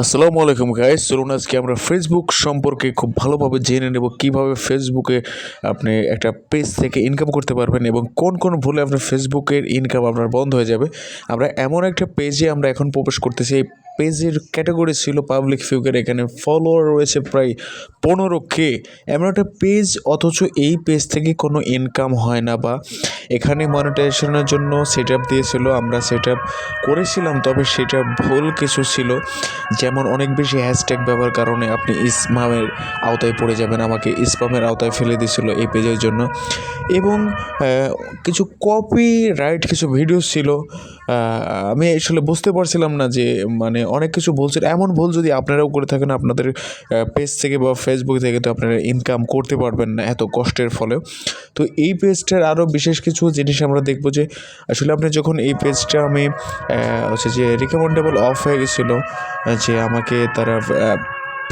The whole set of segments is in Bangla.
আসসালামু আলাইকুম গাইস চলুন আজকে আমরা ফেসবুক সম্পর্কে খুব ভালোভাবে জেনে নেব কীভাবে ফেসবুকে আপনি একটা পেজ থেকে ইনকাম করতে পারবেন এবং কোন কোন ভুলে আপনার ফেসবুকের ইনকাম আপনার বন্ধ হয়ে যাবে। আমরা এমন একটা পেজে আমরা এখন প্রবেশ করতেছি, এই পেজের ক্যাটাগরি ছিল পাবলিক ফিগার এখানে ফলোয়ার রয়েছে প্রায় পনেরো কে। এমন একটা পেজ অথচ এই পেজ থেকে কোনো ইনকাম হয় না বা এখানে মনিটাইজেশনের জন্য সেট আপ দিয়েছিল, আমরা সেট আপ করেছিলাম, তবে সেটা ভুল কিছু ছিল। যেমন অনেক বেশি হ্যাশট্যাগ ব্যবহার কারণে আপনি ইসমামের আওতায় পড়ে যাবেন, আমাকে ইসপামের আওতায় ফেলে দিয়েছিল এই পেজের জন্য। এবং কিছু কপি রাইট কিছু ভিডিও ছিল আমি আসলে বুঝতে পারছিলাম না যে মানে অনেক কিছু ভুল ছিল। এমন ভুল যদি আপনারাও করে থাকেন, আপনাদের পেজ থেকে বা ফেসবুক থেকে তো আপনারা ইনকাম করতে পারবেন না এত কষ্টের ফলে। তো এই পেজটার আরও বিশেষ কিছু জিনিস আমরা দেখব যে আসলে আপনি যখন এই পেজটা আমি হচ্ছে যে রিকমেন্ডেবল অফ হয়ে গেছিল যে আমাকে তারা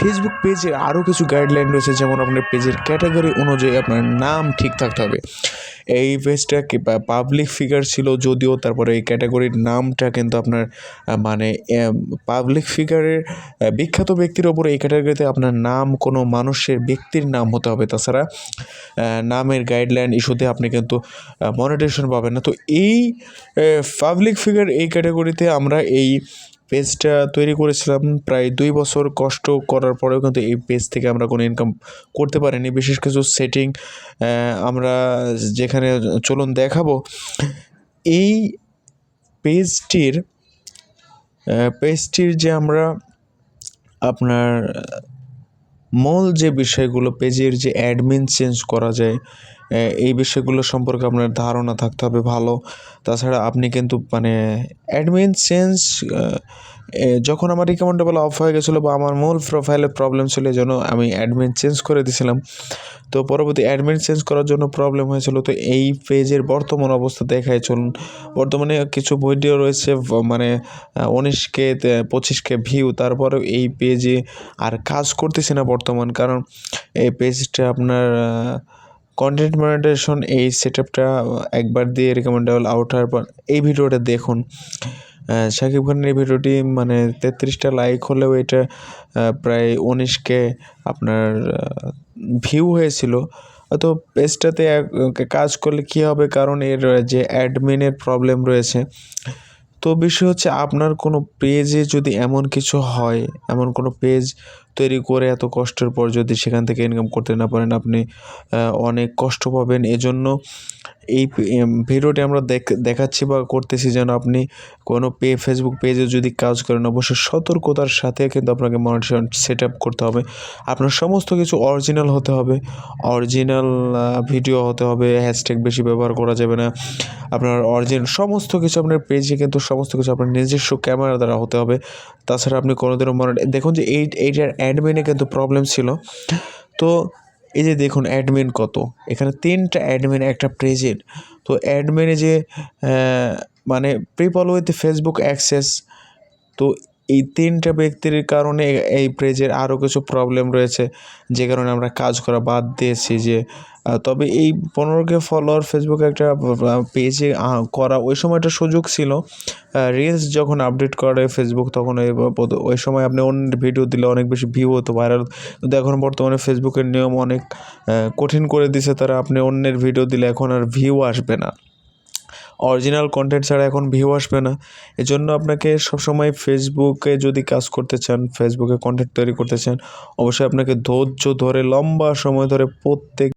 ফেসবুক পেজে আরও কিছু গাইডলাইন রয়েছে, যেমন আপনার পেজের ক্যাটাগরি অনুযায়ী আপনার নাম ঠিক থাকতে হবে। এই পেজটা কি পাবলিক ফিগার ছিল যদিও, তারপরে এই ক্যাটাগরির নামটা কিন্তু আপনার মানে পাবলিক ফিগারের বিখ্যাত ব্যক্তির ওপরে এই ক্যাটাগরিতে আপনার নাম, কোনো মানুষের ব্যক্তির নাম হতে হবে। তাছাড়া নামের গাইডলাইন ইস্যুতে আপনি কিন্তু মনিটেশন পাবেন না। তো এই পাবলিক ফিগার এই ক্যাটাগরিতে আমরা এই পেজটা তৈরি করেছিলাম প্রায় দুই বছর কষ্ট করার পরেও কিন্তু এই পেজ থেকে আমরা কোনো ইনকাম করতে পারিনি। বিশেষ কিছু সেটিং আমরা যেখানে চলুন দেখাবো। এই পেজটির পেজটির যে আমরা আপনার মূল যে বিষয়গুলো, পেজের যে অ্যাডমিন চেঞ্জ করা যায় এই বিষয়গুলো সম্পর্কে আপনার ধারণা থাকতে হবে ভালো। তাছাড়া আপনি কিন্তু মানে অ্যাডমিন চেঞ্জ যখন আমার রিকমেন্ডেবল অফ হয়ে গেছিল বা আমার মূল প্রোফাইলে প্রবলেম ছিল এই জন্য আমি অ্যাডমিন চেঞ্জ করে দিয়েছিলাম তো পরবর্তী অ্যাডমিন চেঞ্জ করার জন্য প্রবলেম হয়েছিল। তো এই পেজের বর্তমান অবস্থা দেখায় চলুন। বর্তমানে কিছু ভিডিও রয়েছে মানে উনিশকে পঁচিশকে ভিউ তারপরেও এই পেজে আর কাজ করতেছে না বর্তমান। কারণ এই পেজটা আপনার কন্টেন্ট মনিটাইজেশন এই সেট আপটা একবার দিয়ে রিকমেন্ডেবল আউট হওয়ার পর এই ভিডিওটা দেখুন। শাকিব খানের এই ভিডিওটি মানে তেত্রিশটা লাইক হলেও এটা প্রায় উনিশকে আপনার ভিউ হয়েছিল। তো পেজটাতে কাজ করলে কী হবে? কারণ এর যে অ্যাডমিনের প্রবলেম রয়েছে। তো বিষয় হচ্ছে আপনার কোনো পেজে যদি এমন কিছু হয়, এমন কোনো পেজ তৈরি করে এত কষ্টের পর যদি সেখান থেকে ইনকাম করতে না পারেন, আপনি অনেক কষ্ট পাবেন। এজন্য এই ভিডিওটি আমরা দেখ- দেখাচ্ছি বা করতেছি যেন আপনি কোনো পে ফেসবুক পেজে যদি কাজ করেন, অবশ্যই সতর্কতার সাথে কিন্তু আপনাকে মনিটর সেট আপ করতে হবে। আপনার সমস্ত কিছু অরিজিনাল হতে হবে। অরিজিনাল ভিডিও হতে হবে। হ্যাশট্যাগ বেশি ব্যবহার করা যাবে না। আপনার অরিজিনাল সমস্ত কিছু আপনার পেজে কিন্তু সমস্ত কিছু আপনার নিজস্ব ক্যামেরা দ্বারা হতে হবে। তাছাড়া আপনি কোনোদিনও মনে, দেখুন যে এই, এইটার অ্যাডমিনে কিন্তু প্রবলেম ছিল। তো এই যে দেখুন অ্যাডমিন কত। এখানে তিনটা অ্যাডমিন একটা প্রেজেন্ট তো অ্যাডমিনে যে মানে প্রিপল উইথ ফেসবুক অ্যাক্সেস তো এই তিনটা ব্যক্তির কারণে এই পেজের আরও কিছু প্রবলেম রয়েছে, যে কারণে আমরা কাজ করা বাদ দিয়েছি যে তবে এই পনেরোকে ফলোয়ার ফেসবুকে একটা পেজে করা ওই সময় একটা সুযোগ ছিল। রিলস যখন আপডেট করে ফেসবুক তখন ওই ওই সময় আপনি অন্য ভিডিও দিলে অনেক বেশি ভিউ হতো ভাইরাল কিন্তু এখন বর্তমানে ফেসবুকের নিয়ম অনেক কঠিন করে দিছে। তারা আপনি অন্যের ভিডিও দিলে এখন আর ভিউ আসবে না। অরিজিনাল কন্টেন্ট ছাড়া এখন ভিউ আসবে না। এজন্য আপনাকে সবসময় ফেসবুকে যদি কাজ করতে চান ফেসবুকে কন্টেন্ট তৈরি করতে চান, অবশ্যই আপনাকে ধৈর্য ধরে, লম্বা সময় ধরে প্রত্যেক